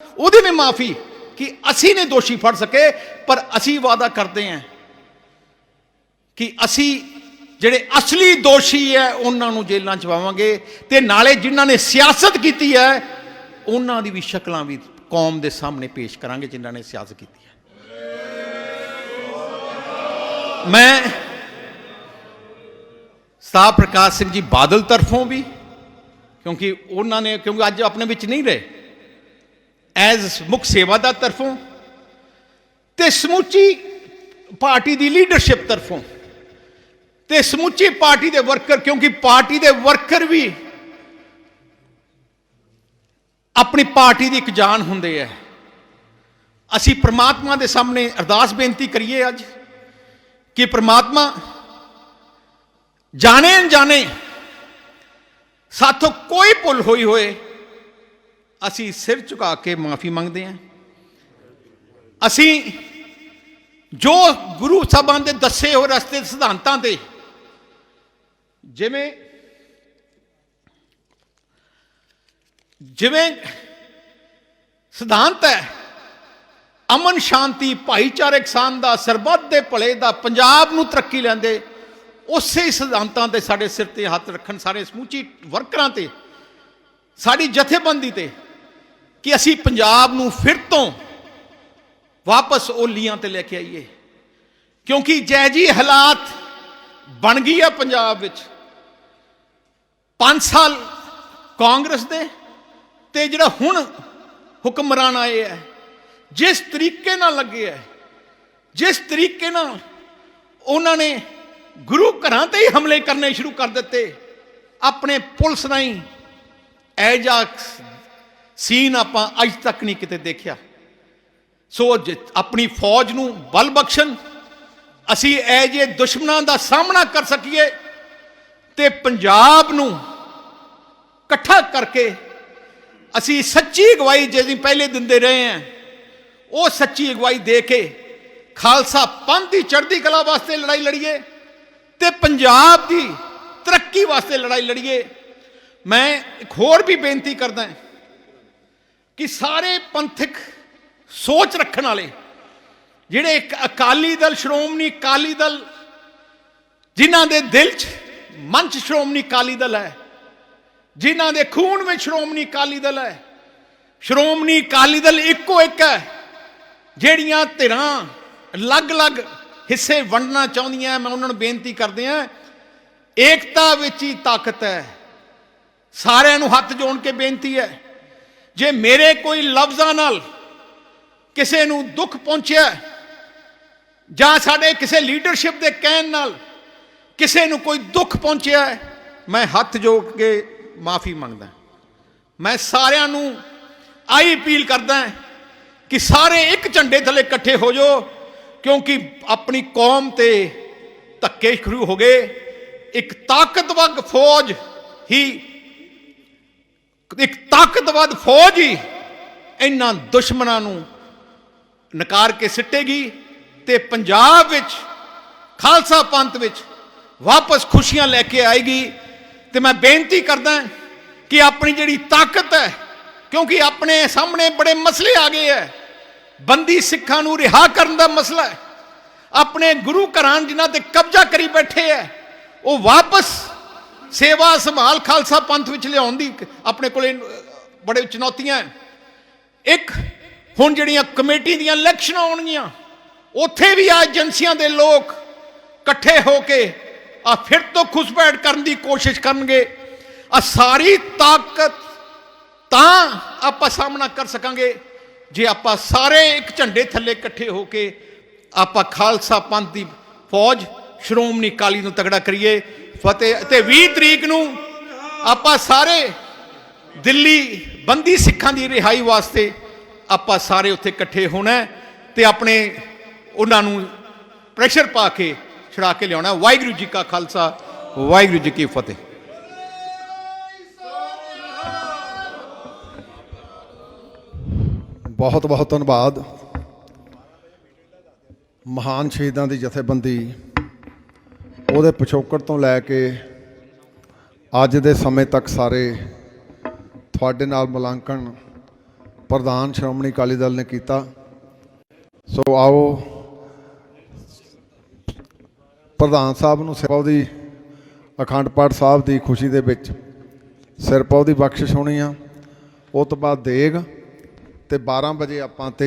ਉਹਦੀ ਵੀ ਮਾਫੀ ਕਿ ਅਸੀਂ ਨਹੀਂ ਦੋਸ਼ੀ ਫੜ ਸਕੇ, ਪਰ ਅਸੀਂ ਵਾਅਦਾ ਕਰਦੇ ਹਾਂ ਕਿ ਅਸੀਂ ਜਿਹੜੇ ਅਸਲੀ ਦੋਸ਼ੀ ਹੈ, ਉਹਨਾਂ ਨੂੰ ਜੇਲ੍ਹਾਂ ਚ ਪਾਵਾਂਗੇ ਤੇ ਨਾਲੇ ਜਿਨ੍ਹਾਂ ਨੇ ਸਿਆਸਤ ਕੀਤੀ ਹੈ, ਉਹਨਾਂ ਦੀ ਵੀ ਸ਼ਕਲਾਂ ਵੀ ਕੌਮ ਦੇ ਸਾਹਮਣੇ ਪੇਸ਼ ਕਰਾਂਗੇ, ਜਿਨ੍ਹਾਂ ਨੇ ਸਿਆਸਤ ਕੀਤੀ ਹੈ। ਮੈਂ ਸਾਹਿਬ ਪ੍ਰਕਾਸ਼ ਸਿੰਘ ਜੀ ਬਾਦਲ ਤਰਫੋਂ ਵੀ, ਕਿਉਂਕਿ ਉਹਨਾਂ ਨੇ, ਕਿਉਂਕਿ ਅੱਜ ਆਪਣੇ ਵਿੱਚ ਨਹੀਂ ਰਹੇ। ਐਜ਼ ਮੁੱਖ ਸੇਵਾਦਾਰ ਤਰਫੋਂ ਤੇ ਸਮੁੱਚੀ ਪਾਰਟੀ ਦੀ ਲੀਡਰਸ਼ਿਪ ਤਰਫੋਂ ਤੇ ਸਮੁੱਚੀ ਪਾਰਟੀ ਦੇ ਵਰਕਰ, ਕਿਉਂਕਿ ਪਾਰਟੀ ਦੇ ਵਰਕਰ ਵੀ ਆਪਣੀ ਪਾਰਟੀ ਦੀ ਇੱਕ ਜਾਨ ਹੁੰਦੇ ਹੈ ਅਸੀਂ ਪ੍ਰਮਾਤਮਾ ਦੇ ਸਾਹਮਣੇ ਅਰਦਾਸ ਬੇਨਤੀ ਕਰੀਏ ਅੱਜ ਕਿ ਪ੍ਰਮਾਤਮਾ ਜਾਣੇ ਅਣਜਾਣੇ ਸਾਥੋਂ ਕੋਈ ਭੁੱਲ ਹੋਈ ਹੋਏ ਅਸੀਂ ਸਿਰ ਝੁਕਾ ਕੇ ਮਾਫੀ ਮੰਗਦੇ ਹਾਂ। ਅਸੀਂ ਜੋ ਗੁਰੂ ਸਾਹਿਬਾਨ ਦੇ ਦੱਸੇ ਹੋਏ ਰਸਤੇ ਸਿਧਾਂਤਾਂ ਤੇ ਜਿਵੇਂ ਜਿਵੇਂ ਸਿਧਾਂਤ ਹੈ, ਅਮਨ ਸ਼ਾਂਤੀ, ਭਾਈਚਾਰਕ ਸਾਂਝ ਦਾ, ਸਰਬੱਤ ਦੇ ਭਲੇ ਦਾ, ਪੰਜਾਬ ਨੂੰ ਤਰੱਕੀ ਲੈਂਦੇ, ਉਸੇ ਸਿਧਾਂਤਾਂ ਤੇ ਸਾਡੇ ਸਿਰ ਤੇ ਹੱਥ ਰੱਖਣ ਸਾਰੇ ਸਮੂਚੀ ਵਰਕਰਾਂ ਤੇ, ਸਾਡੀ ਜਥੇਬੰਦੀ ਤੇ। ਕਿ ਅਸੀਂ ਪੰਜਾਬ ਨੂੰ ਫਿਰ ਤੋਂ ਵਾਪਸ ਓਲੀਆਂ ਤੇ ਲੈ ਕੇ ਆਈਏ। ਕਿਉਂਕਿ ਜੈ ਜੀ ਹਾਲਾਤ ਬਣ ਗਈ ਆ ਪੰਜਾਬ ਵਿੱਚ। 5 ਸਾਲ ਕਾਂਗਰਸ ਦੇ ਤੇ ਜਿਹੜਾ ਹੁਣ ਹੁਕਮਰਾਨ ਆਏ ਹੈ ਜਿਸ ਤਰੀਕੇ ਨਾਲ ਲੱਗੇ ਹੈ ਜਿਸ ਤਰੀਕੇ ਨਾਲ ਉਹਨਾਂ ਨੇ ਗੁਰੂ ਘਰਾਂ ਤੇ ਹੀ ਹਮਲੇ ਕਰਨੇ ਸ਼ੁਰੂ ਕਰ ਦਿੱਤੇ, ਆਪਣੇ ਪੁਲਿਸ ਰਾਹੀਂ ਐਜਾਕਸ ਸੀਨ ਆਪਾਂ ਅੱਜ ਤੱਕ ਨਹੀਂ ਕਿਤੇ ਦੇਖਿਆ। ਸੋ ਜ- ਆਪਣੀ ਫੌਜ ਨੂੰ ਬਲ ਬਖਸ਼ਣ, ਅਸੀਂ ਇਹ ਜੇ ਦੁਸ਼ਮਣਾਂ ਦਾ ਸਾਹਮਣਾ ਕਰ ਸਕੀਏ ਤੇ ਪੰਜਾਬ ਨੂੰ ਇਕੱਠਾ ਕਰਕੇ ਅਸੀਂ ਸੱਚੀ ਅਗਵਾਈ ਜਿਹਦੀ ਪਹਿਲੇ ਦਿੰਦੇ ਰਹੇ ਹਾਂ, ਉਹ ਸੱਚੀ ਅਗਵਾਈ ਦੇ ਕੇ ਖਾਲਸਾ ਪੰਥ ਦੀ ਚੜ੍ਹਦੀ ਕਲਾ ਵਾਸਤੇ ਲੜਾਈ ਲੜੀਏ ਤੇ ਪੰਜਾਬ ਦੀ ਤਰੱਕੀ ਵਾਸਤੇ ਲੜਾਈ ਲੜੀਏ। ਮੈਂ ਇੱਕ ਹੋਰ ਵੀ ਬੇਨਤੀ ਕਰਦਾ ਹਾਂ ਕਿ ਸਾਰੇ ਪੰਥਕ ਸੋਚ ਰੱਖਣ ਵਾਲੇ, ਜਿਹੜੇ ਇੱਕ ਅਕਾਲੀ ਦਲ ਸ਼੍ਰੋਮਣੀ ਅਕਾਲੀ ਦਲ, ਜਿਨ੍ਹਾਂ ਦੇ ਦਿਲ 'ਚ ਮਨ 'ਚ ਸ਼੍ਰੋਮਣੀ ਅਕਾਲੀ ਦਲ ਹੈ, ਜਿਨ੍ਹਾਂ ਦੇ ਖੂਨ ਵਿੱਚ ਸ਼੍ਰੋਮਣੀ ਅਕਾਲੀ ਦਲ ਹੈ, ਸ਼੍ਰੋਮਣੀ ਅਕਾਲੀ ਦਲ ਇੱਕੋ ਇੱਕ ਹੈ, ਜਿਹੜੀਆਂ ਧਿਰਾਂ ਅਲੱਗ-ਅਲੱਗ ਹਿੱਸੇ ਵੰਡਣਾ ਚਾਹੁੰਦੀਆਂ ਮੈਂ ਉਹਨਾਂ ਨੂੰ ਬੇਨਤੀ ਕਰਦੇ ਹਾਂ, ਏਕਤਾ ਵਿੱਚ ਹੀ ਤਾਕਤ ਹੈ। ਸਾਰਿਆਂ ਨੂੰ ਹੱਥ ਜੋੜ ਕੇ ਬੇਨਤੀ ਹੈ। ਜੇ ਮੇਰੇ ਕੋਈ ਲਫ਼ਜ਼ਾਂ ਨਾਲ ਕਿਸੇ ਨੂੰ ਦੁੱਖ ਪਹੁੰਚਿਆ ਜਾਂ ਸਾਡੇ ਕਿਸੇ ਲੀਡਰਸ਼ਿਪ ਦੇ ਕਹਿਣ ਨਾਲ ਕਿਸੇ ਨੂੰ ਕੋਈ ਦੁੱਖ ਪਹੁੰਚਿਆ ਮੈਂ ਹੱਥ ਜੋੜ ਕੇ ਮਾਫੀ ਮੰਗਦਾ ਮੈਂ ਸਾਰਿਆਂ ਨੂੰ ਆਈ ਅਪੀਲ ਕਰਦਾ ਕਿ ਸਾਰੇ ਇੱਕ ਝੰਡੇ ਥੱਲੇ ਇਕੱਠੇ ਹੋ ਜਾਓ, ਕਿਉਂਕਿ ਆਪਣੀ ਕੌਮ ਤੇ ਧੱਕੇ ਸ਼ੁਰੂ ਹੋ ਗਏ। ਇੱਕ ਤਾਕਤਵਰ ਫੌਜ ਹੀ ਇੱਕ ਤਾਕਤਵਰ ਫੌਜ ਹੀ ਇਹਨਾਂ ਦੁਸ਼ਮਣਾਂ ਨੂੰ ਨਕਾਰ ਕੇ ਸਿੱਟੇਗੀ ਤੇ ਪੰਜਾਬ ਵਿੱਚ, ਖਾਲਸਾ ਪੰਥ ਵਿੱਚ ਵਾਪਸ ਖੁਸ਼ੀਆਂ ਲੈ ਕੇ ਆਏਗੀ। ਤੇ ਮੈਂ ਬੇਨਤੀ ਕਰਦਾ ਕਿ ਆਪਣੀ ਜਿਹੜੀ ਤਾਕਤ ਹੈ, ਕਿਉਂਕਿ ਆਪਣੇ ਸਾਹਮਣੇ ਬੜੇ ਮਸਲੇ ਆ ਗਏ ਹੈ, ਬੰਦੀ ਸਿੱਖਾਂ ਨੂੰ ਰਿਹਾ ਕਰਨ ਦਾ ਮਸਲਾ ਹੈ, ਆਪਣੇ ਗੁਰੂ ਘਰਾਂ ਜਿਨ੍ਹਾਂ ਤੇ ਕਬਜ਼ਾ ਕਰੀ ਬੈਠੇ ਹੈ, ਉਹ ਵਾਪਸ ਸੇਵਾ ਸੰਭਾਲ ਖਾਲਸਾ ਪੰਥ ਵਿੱਚ ਲਿਆਉਣ ਦੀ ਆਪਣੇ ਕੋਲੇ ਬੜੇ ਚੁਣੌਤੀਆਂ ਇੱਕ, ਹੁਣ ਜਿਹੜੀਆਂ ਕਮੇਟੀ ਦੀਆਂ ਇਲੈਕਸ਼ਨਾਂ ਆਉਣਗੀਆਂ, ਉੱਥੇ ਵੀ ਆ ਏਜੰਸੀਆਂ ਦੇ ਲੋਕ ਇਕੱਠੇ ਹੋ ਕੇ ਆ ਫਿਰ ਤੋਂ ਖੁਸਪੈਠ ਕਰਨ ਦੀ ਕੋਸ਼ਿਸ਼ ਕਰਨਗੇ। ਆ ਸਾਰੀ ਤਾਕਤ ਤਾਂ ਆਪਾਂ ਸਾਹਮਣਾ ਕਰ ਸਕਾਂਗੇ, ਜੇ ਆਪਾਂ ਸਾਰੇ ਇੱਕ ਝੰਡੇ ਥੱਲੇ ਇਕੱਠੇ ਹੋ ਕੇ ਆਪਾਂ ਖਾਲਸਾ ਪੰਥ ਦੀ ਫੌਜ ਸ਼੍ਰੋਮਣੀ ਅਕਾਲੀ ਨੂੰ ਤਗੜਾ ਕਰੀਏ ਫਤਿਹ। ਤੇ 20 ਤਰੀਕ ਨੂੰ ਆਪਾਂ ਸਾਰੇ ਦਿੱਲੀ ਬੰਦੀ ਸਿੱਖਾਂ ਦੀ ਰਿਹਾਈ ਵਾਸਤੇ ਆਪਾਂ ਸਾਰੇ ਉੱਥੇ ਇਕੱਠੇ ਹੋਣਾ ਹੈ ਤੇ ਆਪਣੇ ਉਹਨਾਂ ਨੂੰ ਪ੍ਰੈਸ਼ਰ ਪਾ ਕੇ ਛੁਡਾ ਕੇ ਲਿਆਉਣਾ ਵਾਹਿਗੁਰੂ ਜੀ ਕਾ ਖਾਲਸਾ, ਵਾਹਿਗੁਰੂ ਜੀ ਕੀ ਫਤਿਹ। ਬਹੁਤ ਬਹੁਤ ਧੰਨਵਾਦ। ਮਹਾਨ ਸ਼ਹੀਦਾਂ ਦੀ ਜਥੇਬੰਦੀ ਉਹਦੇ ਪਿਛੋਕੜ ਤੋਂ ਲੈ ਕੇ ਅੱਜ ਦੇ ਸਮੇਂ ਤੱਕ ਸਾਰੇ ਤੁਹਾਡੇ ਨਾਲ ਮੁਲਾਂਕਣ ਪ੍ਰਧਾਨ ਸ਼੍ਰੋਮਣੀ ਅਕਾਲੀ ਦਲ ਨੇ ਕੀਤਾ। ਸੋ ਆਓ ਪ੍ਰਧਾਨ ਸਾਹਿਬ ਨੂੰ ਸਿਰਪਾਉ ਦੀ, ਅਖੰਡ ਪਾਠ ਸਾਹਿਬ ਦੀ ਖੁਸ਼ੀ ਦੇ ਵਿੱਚ ਸਿਰਪਾਉ ਦੀ ਬਖਸ਼ਿਸ਼ ਹੋਣੀ ਆ। ਉਹ ਤੋਂ ਬਾਅਦ ਦੇਗ ਤੇ 12 ਵਜੇ ਆਪਾਂ ਤੇ